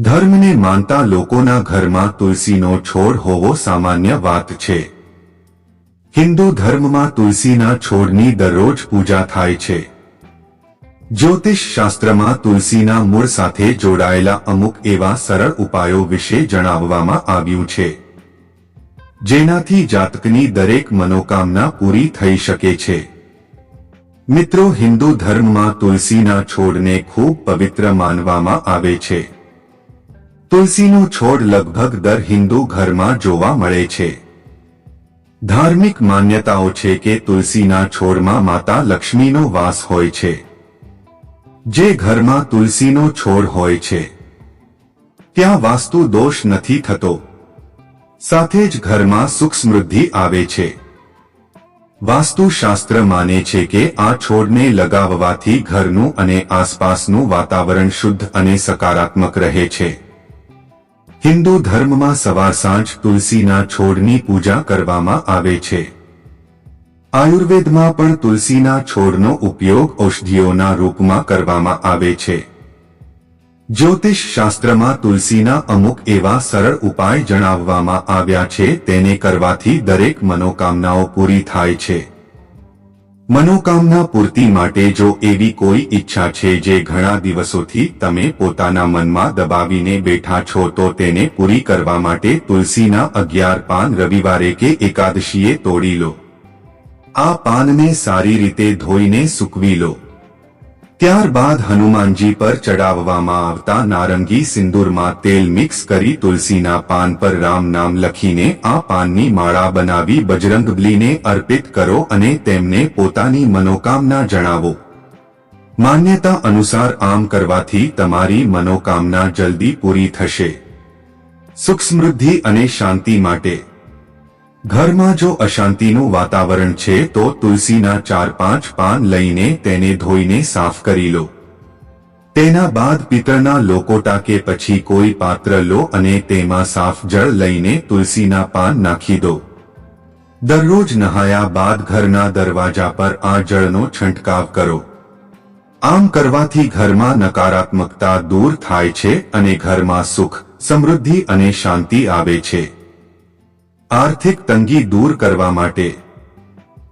ધર્મને માનતા લોકોના ઘરમાં તુલસીનો છોડ હોવો સામાન્ય વાત છે. હિન્દુ ધર્મમાં તુલસીના છોડની દરરોજ પૂજા થાય છે. જ્યોતિષ શાસ્ત્રમાં તુલસીના મૂળ સાથે જોડાયેલા અમુક એવા સરળ ઉપાયો વિશે જણાવવામાં આવ્યું છે. જેનાથી જાતકની દરેક મનોકામના પૂરી થઈ શકે છે. મિત્રો, હિન્દુ ધર્મમાં તુલસીના છોડને ખૂબ પવિત્ર માનવામાં આવે છે. તુલસીનો છોડ લગભગ દર હિન્દુ ઘરમાં જોવા મળે છે. ધાર્મિક માન્યતાઓ છે કે તુલસીના છોડમાં માતા લક્ષ્મીનો વાસ હોય છે. જે ઘરમાં તુલસીનો છોડ હોય છે. ત્યાં વાસ્તુ દોષ નથી થતો. સાથે જ ઘરમાં સુખ સમૃદ્ધિ આવે છે. વાસ્તુશાસ્ત્ર માને છે કે આ છોડને લગાવવાથી ઘરનું અને આસપાસનું વાતાવરણ શુદ્ધ અને સકારાત્મક રહે છે. હિન્દુ ધર્મમાં સવાર સાંજ તુલસીના છોડની પૂજા કરવામાં આવે છે. આયુર્વેદમાં પણ તુલસીના છોડનો ઉપયોગ ઔષધિઓના રૂપમાં કરવામાં આવે છે. જ્યોતિષ શાસ્ત્રમાં તુલસીના અમુક એવા સરળ ઉપાય જણાવવામાં આવ્યા છે, તેને કરવાથી દરેક મનોકામનાઓ પૂરી થાય છે. મનોકામના પૂર્તિ માટે જો એવી કોઈ ઈચ્છા છે જે ઘણા દિવસોથી તમે પોતાના મનમાં દબાવીને બેઠા છો તો તેને પૂરી કરવા માટે તુલસીના અગિયાર પાન રવિવારે કે એકાદશીએ તોડી લો. આ પાનને સારી રીતે ધોઈને સૂકવી લો. ત્યારબાદ હનુમાનજી પર ચડાવવામાં આવતા નારંગી સિંદૂરમાં તેલ મિક્સ કરી તુલસીના પાન પર રામ નામ લખીને આ પાનની માળા બનાવી બજરંગબલીને અર્પિત કરો અને તેમને પોતાની મનોકામના જણાવો. માન્યતા અનુસાર આમ કરવાથી તમારી મનોકામના જલ્દી પૂરી થશે. સુખ સમૃદ્ધિ અને શાંતિ માટે ઘરમાં જો અશાંતિનું વાતાવરણ છે તો તુલસીના ચાર પાંચ પાન લઈને તેને ધોઈને સાફ કરી લો. તેના બાદ પિત્તળના લોકોટા કે પછી કોઈ પાત્ર લો અને તેમાં સાફ જળ લઈને તુલસીના પાન નાખી દો. દરરોજ નહાયા બાદ ઘરના દરવાજા પર આ જળનો છંટકાવ કરો. આમ કરવાથી ઘરમાં નકારાત્મકતા દૂર થાય છે અને ઘરમાં સુખ, સમૃદ્ધિ અને શાંતિ આવે છે. આર્થિક તંગી દૂર કરવા માટે.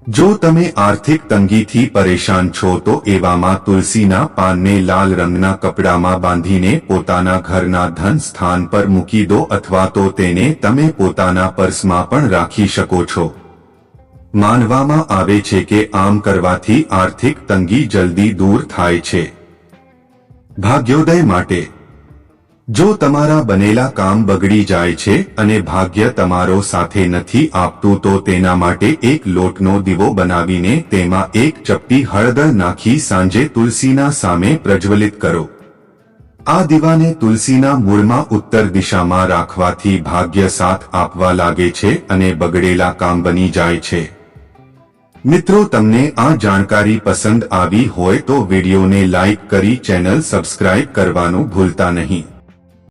જો તમે આર્થિક તંગીથી પરેશાન છો તો એવામાં તુલસીના પાનને લાલ રંગના કપડામાં બાંધીને પોતાના ઘરના ધન સ્થાન પર મૂકી દો અથવા તો તેને તમે પોતાના પર્સમાં પણ રાખી શકો છો. માનવામાં આવે છે કે આમ કરવાથી આર્થિક તંગી જલ્દી દૂર થાય છે. ભાગ્યોદય માટે જો તમારા બનેલા કામ બગડી જાય છે અને ભાગ્ય તમારો સાથે નથી આપતું, તો તેના માટે એક લોટનો દીવો બનાવીને તેમાં એક ચપટી હળદર નાખી સાંજે તુલસીના સામે પ્રજ્વલિત કરો. આ દીવાને તુલસીના મૂળમાં ઉત્તર દિશામાં રાખવાથી ભાગ્ય સાથ આપવા લાગે છે અને બગડેલા કામ બની જાય છે. મિત્રો, તમને આ જાણકારી પસંદ આવી હોય તો વિડીયોને લાઈક કરી ચેનલ સબસ્ક્રાઇબ કરવાનું ભૂલતા નહીં.